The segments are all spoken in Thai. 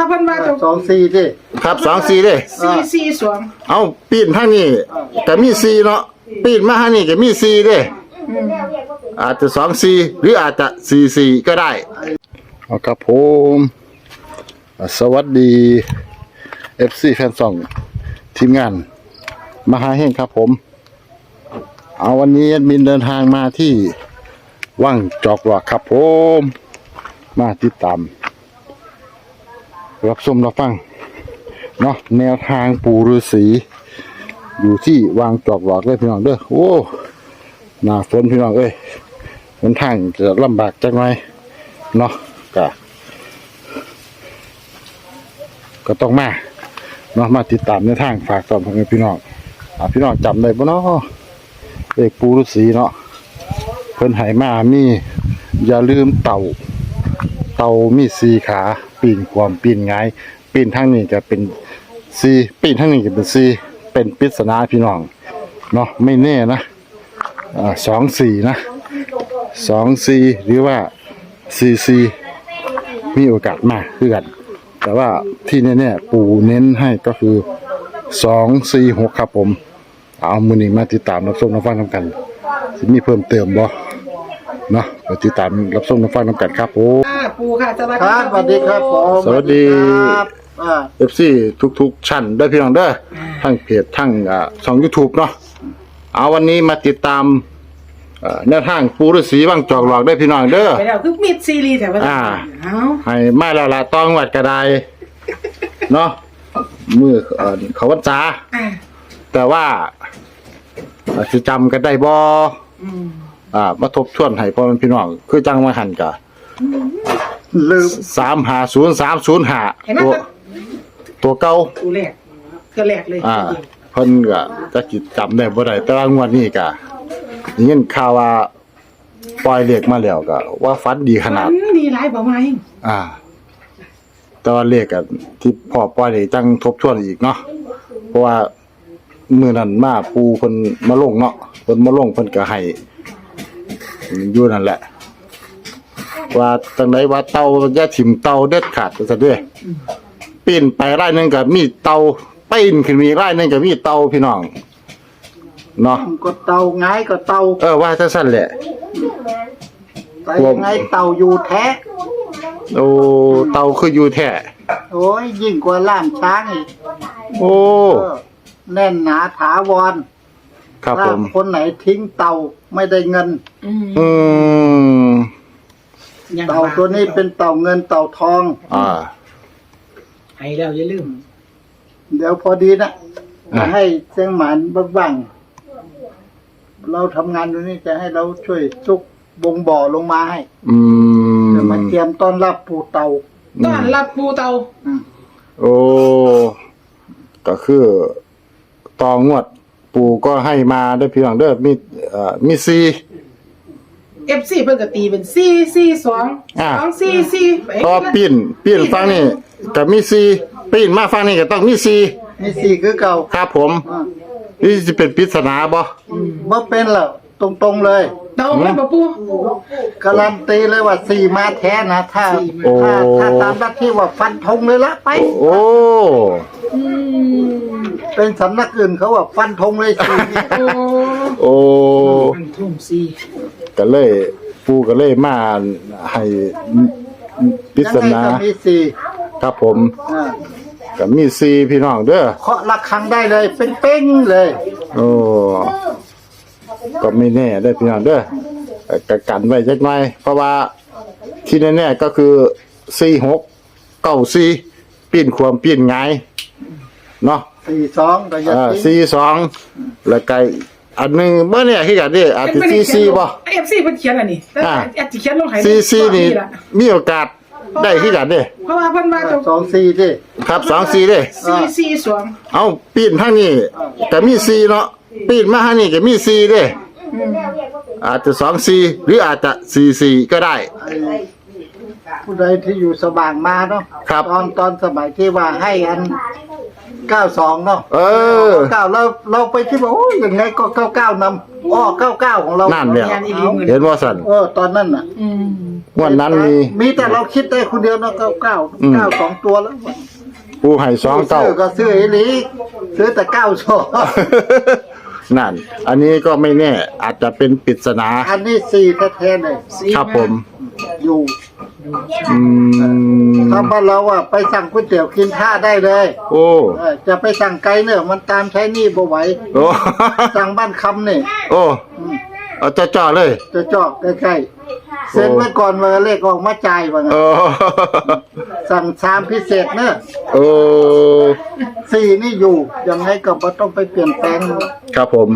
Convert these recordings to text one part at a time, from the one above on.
ถ้าเพิ่นว่าจะสองสี่ดิครับสองสี่เด้สี่สี่สวงเอาปีนทางนี้ก็มีสี่เนาะปีนมาทางนี้ก็มีสี่เด้อาจจะสองสี่หรืออาจจะสี่สี่ก็ได้เอาครับผมอ่าสวัสดี FC แฟนซองทีมงานมหาเฮงครับผม เอาวันนี้แอดมินเดินทางมาที่ว่างจอกหลอกครับผม มาติดตาม รับชมรับฟังเนาะแนวทางปูฤาษีอยู่ที่วางจอกหลอกเลยพี่น้องเด้อโอ้หน้าฝนพี่น้องเอ้ยหนทางจะลำบากจังไงเนาะก็ก็ต้องมาเนาะมาติดตามในทางฝากตอนพ่อแม่พี่น้องอ่าพี่น้องจำได้บ่เนาะเอกปูฤาษีเนาะเพิ่นหายมามีอย่าลืมเต่า เต่ามีสีขา ปีนความปีนง่าย ปีนทางนี้ก็เป็นซีปีนทางนี้ก็เป็นซีเป็นปริศนาพี่น้องเนาะไม่แน่นะสองสี่นะสองสี่หรือว่าสี่สี่มีโอกาสมากคือกันแต่ว่าที่แน่ๆปู่เน้นให้ก็คือสองสี่หกครับผม เอามือนี้มาติดตามรับชมรับฟังน้ำกัน มีเพิ่มเติมบ่ เนาะไปติดตามรับชมรับฟังน้ำกันครับผมอ่าปูค่ะสวัสคดีรับสวัสดีครับผมสวัสดี ครับอ่าเอฟซีทุกๆชั้นได้พี่น้องเด้อทั้งเพจทั้งอ่าช่อง YouTube เนาะเอาวันนี้มาติดตามเอ่อแนวทางปูฤาษีบางจอกหลอกได้พี่น้องเด้อ ไปแล้วคือมิดซีรีส์แต่ว่าอ่า เอ้าให้มาแล้วล่ะต้องวัดกระไดเนาะมือเอ่อเขาวัดจาอ่าแต่ว่าอ่าสิจำกันได้บ่อืม อ่า มาทบทวนให้พ่อแม่พี่น้อง คือจังมาหันกะลืม350เห็นไหม305ตัวตัวเก่าปูแรกคือแรกเลยอ่าเพิ่นก็จะจิตจำได้บ่ได้แต่ว่างวดนี้ก็ได้ยินข่าวว่าปล่อยเลขมาแล้วก็ว่าฟันดีขนาด มันดีหลายบ่ไหมอ่า แต่ว่าเลขก็ที่พอปล่อยนี่จังทบทวนอีกเนาะเพราะว่ามื้อนั้นมาปูเพิ่นมาลงเนาะเพิ่นมาลงเพิ่นก็ให้ อยู่นั่นแหละ ว่าจังไดว่าเตาอย่าถิ่มเตาเด็ดขาดว่าซั่นเด้อปีนไปไร่หนึงก็มีเตาปีนขึ้นมีไร่หนึงก็มีเตาพี่น้องเนาะก็เตาไงก็เตาเออว่าสั้นๆแหละแต่ยังไงเตาอยู่แท้โอ้เตาคืออยู่แท้โอ้ยยิ่งกว่าล่ามช้างอีกโอ้เออแน่นหนาถาวรครับผถ้ามคนไหนทิ้งเตา ไม่ได้เงิน อืมอืมยังเตาตัวนี้เป็นเตาเงินเตาทอง อ่าให้แล้วอย่าลืมเดี๋ยวพอดีนะอะ จะให้เสียงหมานบ้างๆเราทำงานอยู่นี่จะให้เราช่วยซุกบงบ่อลงมาให้อืมจะมาเตรียมต้อนรับปู่เตาต้อนรับปูเตาอืมโอ้ ก็คือตองวด ปู่ก็ให้มาได้อพี่น้องเด้อมีเอ่อมีซีเอฟซีเพิ่นก็ตีเป็นสี่สี่สองอ่าสองสี่สี่ก็ปีนปีนฟังนี่ก็มีซีปีนมาฟังนี่ก็ต้องมีซีนี่สี่คือเก่าครับผมอะนี่จะเป็นปริศนาบ่บ่เป็นแล้วตรงๆเลย เตาไม่บ่ปูการันตีเลยว่าสี่มาแท้นะถ้าโอ้ ถ้าถ้าตามหน้าที่ว่าฟันธงเลยละไป โอ้ อืมเป็นสำนักอื่นเขาว่าฟันธงเลยสี่ โอ้โอ้มันทุ่มสี่ก็เลยปูก็เลยมาให้ปริยังศไงนาก็มีสี่ครับผมอ่าก็มีซีพี่น้องเด้อเคาะระฆังได้เลยเป็นเป้งเลย โอ้ ก็ไม่แน่ได้อพี่น้องเด้อเอ่อก็กันไว้จักหน่อยเพราะว่าที่แน่ๆก็คือสี่หกเก้าสี่ปีนความปีนไงายเนาะ สี่สองก็อย่าอ่าทิ้งสี่สองแล้วก็อันหนึงเมื่อเนี่ยที่กันนี่อาจจะสี่สี่บ่เอฟซีเพิ่นเขียนอันนี้แต่อ่าแอดสิเขียนลงให้สี่สี่นี่ล่ะมีโอกาสได้ที่กันนี่เพราะว่าเพิ่นว่าจะสองสี่ดิครับสองสี่เด้ สี่สี่สองเอาปีนทางนี้ก็มีสี่เนาะ ปีนมาทางนี้ก็มีสี่เด้อาจจะสองสี่หรืออาจจะสี่สี่ก็ได้ไอ้ผู้ใดที่อยู่สว่างมาเนาะครับ ตอนตอนสมัยที่ว่าให้อันเก้าสองเนาะเออ เก้าเราเราไปคิดว่าโอ้ยยังไงก็เก้าเก้านำอ้อเก้าเก้าของเรานั่นเนี่ยงานอีหลีมือเห็นว่าสันเออตอนนั้นน่ะอืมโงวันนั้นมี มีแต่เราคิดได้คนเดียวนะเก้าเก้าอืม เก้าสองตัวแล้วปูให้สองเก้า ซื้อก็ซื้อไอ้ลีซื้อแต่เก้าสอง นั่น อันนี้ก็ไม่แน่อาจจะเป็นปริศนา อันนี้สี่แท้ๆเลยครับผม อยู่อืมถ้าบ้านเราอะไปสั่งก๋วยเตี๋ยวกินท่าได้เลยโอ้เออจะไปสั่งไกลเนอะมันตามใช้หนี่บ่ไหวโอ้ สั่งบ้านคำนี่ โอ้เอาจ่อๆเลย จะเจาะใกล้ๆ เซ็นไว้ก่อนว่าเลขออกมาจ่ายว่างั้นโอ้สั่งชามพิเศษเนอะโอ้สี่นี่อยู่ยังไงก็บ่ต้องไปเปลี่ยนแปลงครับผม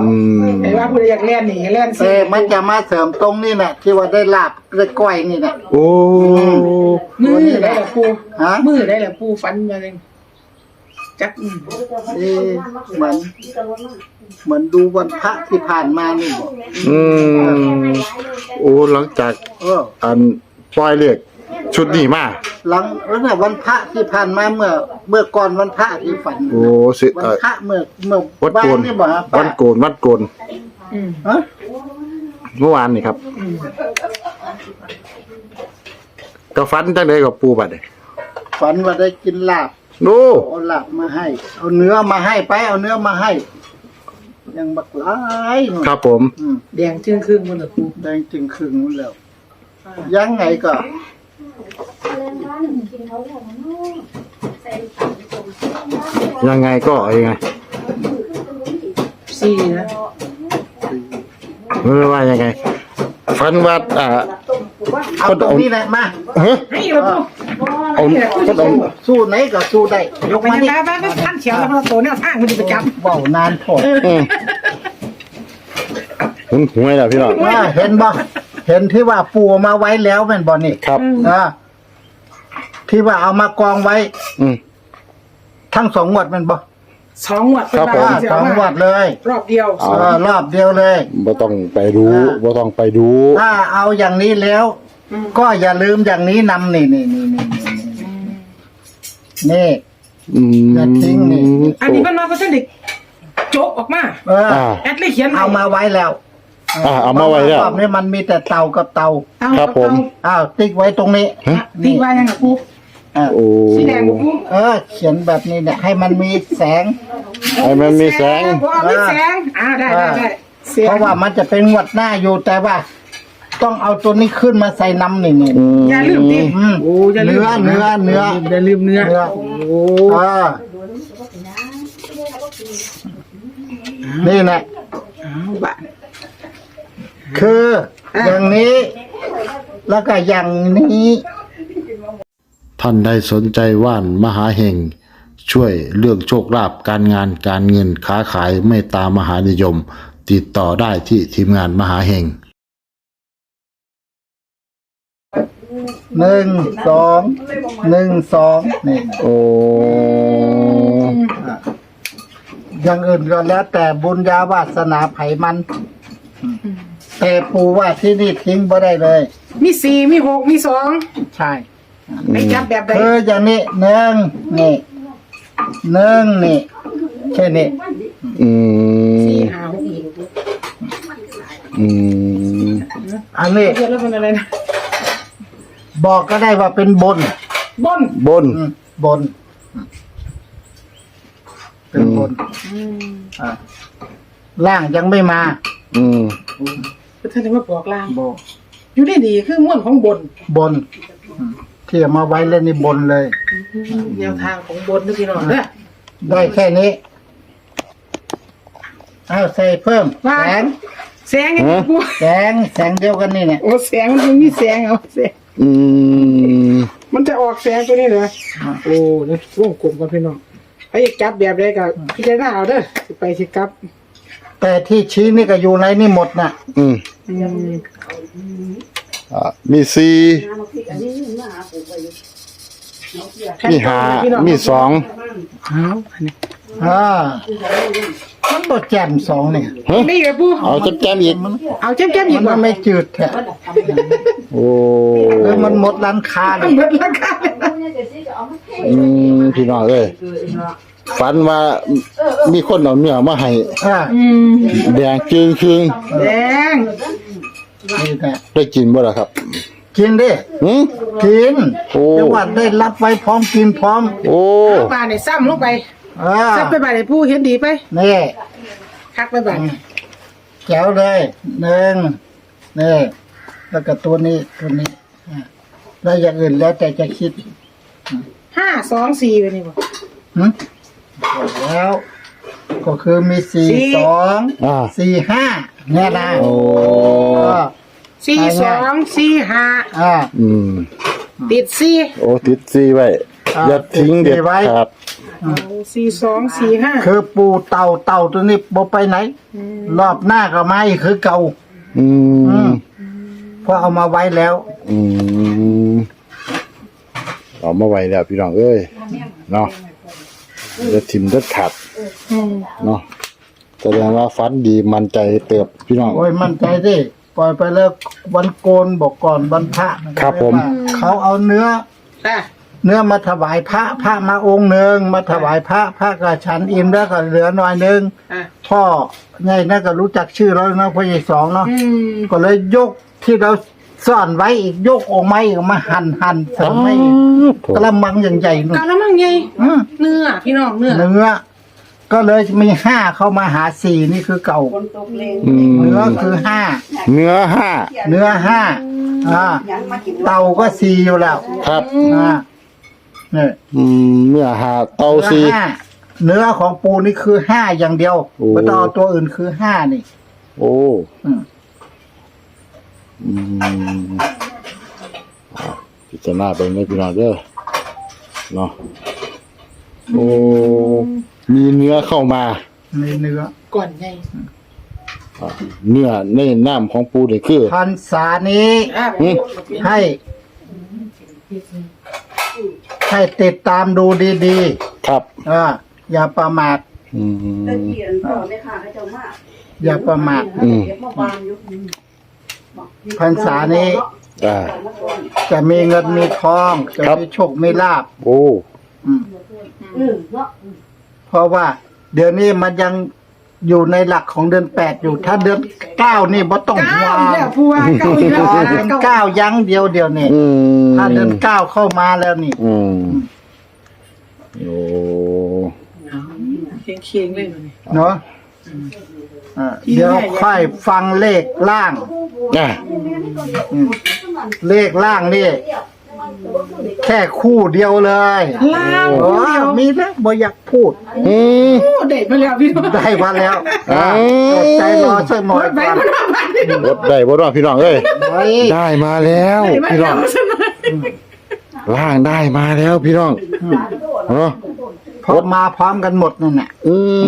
อืมไอ้ว่าผู้ใดอยากเล่นนี่ให้เล่นสิแต่มันจะมาเสริมตรงนี่นะที่ว่าได้ลาบได้ก้อยนี่นะโอ้ มือได้ละปูฮะมือได้ละปูฟันมาเลย จักอืมเอ๊ะเหมือนเหมือนดูวันพระที่ผ่านมานี่บอกอืมโอ้หลังจากเอออันปล่อยเรียกชุดนี้มาหลังเออน่ะวันพระที่ผ่านมาเมื่อ เมื่อก่อนวันพระที่ฝันโอ้สิวันเอ่อพระเมื่อเมื่อวัดบ้าโกนนนี่บอกฮะวัดโกนวัดโกนอืมฮะเมื่อวานนี่ครับอืมก็ฟันจังไดกับปูบัดนี้ฝันว่าได้กินลาบ โอ้เอาลาบมาให้ เอาเนื้อมาให้ไป เอาเนื้อมาให้ ยังบักหลายหน่อยครับผมอืมแดงจึงครึ่งมันละปูแดงจึงครึ่งนู้นแล้ว ยังไงก็ยังไงก็ยังไงสี่นะไม่ว่ายังไงฟันว่าอ่าเอาตรงนี้แหละมา เฮ้ย ให้ละปู เอาก็ต้องสู้ไหนก็สู้ได้ยกมายันี่ไงบ้างก็ท่านเฉียวแล้วพอโตเนี่ยทางมันจะไปจับเบานานพออืมหุนหวยแล้วพี่น้องว่าเห็นบ่เห็นที่ว่าปูมาไว้แล้วแม่นบ่นี่ครับอ่าที่ว่าเอามากองไว้ อืม ทั้งสองงวดแม่นบ่สองหวัดเป็นครับผมอ่าสองมางวดเลยรอบเดียวเอาเอรอบเดียวเลย บ่ต้องไปดูบ่ต้องไปดู ถ้าเอาอย่างนี้แล้ว อืมก็อย่าลืมอย่างนี้นำนี่นี่นี่นี่ นี่นี่ อืมอย่าทิ้งนี่ อันนี้มันมาเพราะท่านเด็กโจกออกมาเอออ่าแอดเลยเขียนเอามาไว้แล้วอ่าเอามาไว้แล้ว รอบนี้มันมีแต่เตากับเตาเอาครับผม อ้าวติ๊กไว้ตรงนี้ฮะ ตีว่ายังกับปูอ่าโอ้สีแดงกับปูเออ เขียนแบบนี้เนี่ยให้มันมีแสง ไอ้มันมีแสงเอามีแสงอ่าได้ได้ได้เสียงเพราะว่ามันจะเป็นงวดหน้าอยู่แต่ว่า ต้องเอาตัวนี้ขึ้นมาใส่น้ำนี่นี่อืมอย่าลืมดิอืมโอ้อย่าลืมเนื้อเนื้อเนื้อ อย่าลืมเนื้อเนื้อโอ้เออนี่แหละอ้าวบ้าคืออย่างนี้ แล้วก็อย่างนี้ ท่านใดสนใจว่านมหาเห่ง ช่วยเรื่องโชคลาภการงานการเงินค้าขายไม่ตามมหานิยม ติดต่อได้ที่ทีมงานมหาเห่ง หนึ่งสองหนึ่งสองนี่ โอ้ อย่างอื่นก็แล้วแต่บุญญาวาสนาไผมัน แต่ปูว่าที่นี่ทิ้งบ่ได้เลย มีสี่มีหกมีสองใช่ ไม่จับแบบใดคืออย่างนี้หนึ่งนี่หนึ่งนี่แค่นี้อืมสี่ห้าหกอีกอืมอันนี้เดี๋ยวแล้วเป็นอะไรนะ บอกก็ได้ว่าเป็นบน บนบน อืมบน เป็นบนอะล่างยังไม่มาอืม ก็ท่านจะมาบอกลางบอกอยู่ได้ดีคือม้วนของบนบนอืมที่เอามาไว้เล่นนี่บนเลย แนวทางของบนนะพี่น้องเด้อ ได้แค่นี้เอาใส่เพิ่มว่า แสงแสงไงปูแสงแสงเดียวกันนี่เนี่ยโอ้แสงมันมีแสงเอาแสง อืมมันจะออกแสงตัวนี้เลยโอ้นี่วงกลมกันพี่น้องไอ้กลับแบบใดก็พิจารณาเอาเด้อสิไปสิกลับแต่ที่ชี้นี่ก็อยู่ในนี่หมดน่ะอืมอืมอ่ามีสี่มีห้ามีสอง เอาอันนี้ อ่ามันบดแจ่มสองเนี่ยฮะนี่เลยปูเอาจับแจมอีก เอาแจ่มๆอีกมันว่าไม่จืดแท้โอ้เออมันหมดร้านค้าเลมันยเบิดราคาเลยอืมพี่น้องเอ้ยฝันว่ามีคนเอาเนื้อมาให้อ่าอืมแดงจึงครึงแดงนี่แหละได้กินบ่ล่ะครับกินดิหืมกินโอ้ จังหวัดได้รับไว้พร้อมกินพร้อมโอ้บาดเนี่ยซ้ำลงไป เออซ้ำไปบาดเนี่ยผู้เห็นดีไป นี่คักไปบาดแจ๋วเลยหนึ่งนี่แล้วก็ตัวนี้ตัวนี้อะแล้วอย่างอื่นแล้วแต่จะคิดห้าสองสี่ไปนี่บ่ หึบอกแล้ว ก็คือมีสี่สี่ สองอ่าสี่ห้าเนี่ยนะโอ้ ก็สี่สองสี่ห้าอ่าอืม ติดสี่โอ้ติดซีไว้ อ่าอย่าทิ้งเด็ดติดซีไว้ ขาดสี่สองสี่ห้าคือปูเต่าเต่าตัวนี้บ่ไปไหน รอบหน้าก็มาอีกคือเก่าอือืมมเพราะเอามาไว้แล้ว อืมเอามาไว้แล้วพี่น้องเอ้ยเนาะจะทิมเด็ดขาดอืมเนาะแสดงว่าฟันดีมันใจเติบพี่น้อง โอ้ยมั่นใจดิปล่อยไปแล้ววันโกนบอกก่อนวันพระครับผม เขาเอาเนื้ออะ เนื้อมาถวายพระพระมาองค์หนึ่งมาถวายพระพระก็ฉันอิ่มแล้วก็เหลือหน่อยหนึงอะ พ่อไงน่าก็รู้จักชื่อแล้วนะพ่อใหญ่สองเนาะอืมก็เลยยกที่เราซ่อนไว้อีกยกออกมาอีกมาหั่นหั่นเสริมให้อีกกระมังอย่างใหญ่นู่น กะละมังไงอืม เนื้อพี่น้องเนื้อเนื้อก็เลยมีห้าเข้ามาหาสี่นี่คือเก่า อืมเนื้อคือห้าเนื้อห้าเนื้อห้าอ่า เต่าก็สี่อยู่แล้วครับ อ่าเนี่ยอืมเนื้อห้าเตาเนื้ซีอห้าเนื้อของปูนี่คือห้าอย่างเดียวโอ้ ไม่ต้องเอาตัวอื่นคือห้านี่ โอ้อืมอืมอะพิจารณาไปไม่พี่น้องเด้อเนาะโอ้มีเนื้อเข้ามาในเนื้อก่อนไงอะเนื้อในน้ำของปูนี่คือพันษานี้อะอืมให้ ให้ติดตามดูดีครับๆอ่าอย่าประมาท อืม ตะเกียนพ่อแม่ค้าเขาเจ้ามาอย่าประมาท อืมเก็บมาบางอยู่พรรษานี้ อ่า จะมีเงินมีทอง จะครับ มีโชคมีลาบโอ้ อืม อืมเนาะเพราะว่า เดือนนี้มันยัง อยู่ในหลักของเดือนแปดอยู่ ถ้าเดือนเก้านี่บ่ต้องห่วเก้างแล้วผู้ว่าเก้าอีกแล้วพอเดือนเก้ายั้งเดียวเดียวนี่อืมถ้าเดือนเก้าเข้ามาแล้วนี่ อืมโอ้เคียงเคียงๆเลยมันนี่เนาะอ่าเดี๋ยวค่อยฟังเลขล่าง อะอืมเลขล่างนี่ แค่คู่เดียวเลยลาวโอ้มีแล้วบ่อยากพูด อืมโอ้เด็ดมาแล้วพี่น้องได้มาแล้วอ้าวอดใจรอสักหน่อยไปก่อนมาแล้วมาพี่น้องรถได้บ่น้องพี่น้องเอ้ยเฮ้ยได้มาแล้วไปมาพี่น้แล้องวใช่ไหมล่างได้มาแล้วพี่น้องเนาะพอมาพร้อมกันหมดนั่นน่ะอืม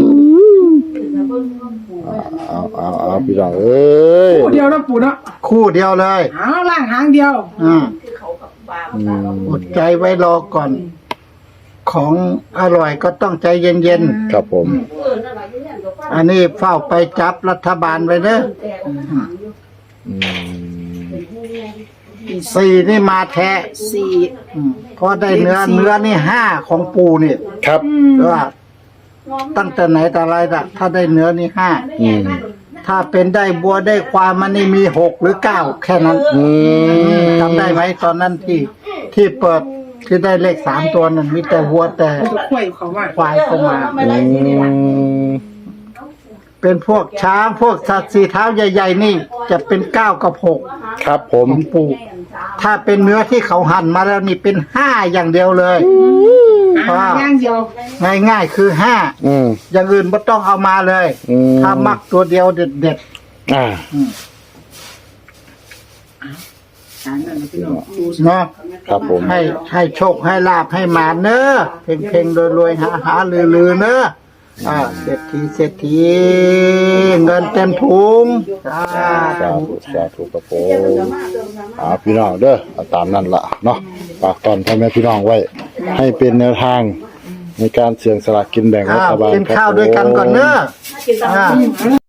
เอาเอาเอาพี่น้องเอ้ยผู้เดียวนะปู่เนาะคู่เดียวเลย เอาล่างหางเดียว อืม อืมอดใจไว้รอก่อน ของอร่อยก็ต้องใจเย็นครับผม ๆ อันนี้เฝ้าไปจับรัฐบาลไว้เด้ออืม สี่นี่มาแท้สี่อืมเพราะได้เนื้อเนื้อนี่ห้าของปูนี่ครับ ว่าตั้งแต่ไหนแต่ไรละถ้าได้เนื้อนี่ห้าอืม ถ้าเป็นได้บัวได้ความมันนี่มีหกหรือเก้าแค่นั้นอืมจำได้ไหมตอนนั้นที่ที่เปิดที่ได้เลขสามตัวนั้นมีแต่วัวแต่เขาจะควยเขามาควายเข้ามา อืมเป็นพวกช้างพวกสัตว์สีเท้าใหญ่ ๆ นี่ จะเป็นเก้ากับหกครับผม ของปู่ถ้าเป็นเนื้อที่เขาหั่นมาแล้วนี่เป็นห้าอย่างเดียวเลยอ่าย่างเดียวง่ายๆคือห้าอืม อย่างอื่นไม่ต้องเอามาเลยอืม ถ้ามักตัวเดียวเด็ดอ่าอ่านั่นนะพี่น้องดูสิๆเนาะครับผม ให้ให้โชคให้ลาบให้มาเนอะเพ่งเพ่งๆรวยๆหาหาลือลือๆเนอะอ่าเศรษฐีเศรษฐีเงินเต็มถุงสาสาธุธุสาธุครับผมอ่าพี่น้องเด้อเอาตามนั่นละเนาะฝากตอนพ่อแม่พี่น้องไว้ ให้เป็นแนวทางในการเสี่ยงสลากกินแบ่งรัอ้าฐวบาลกินครับข้าวด้วยกันก่อนเนอะผมอ่า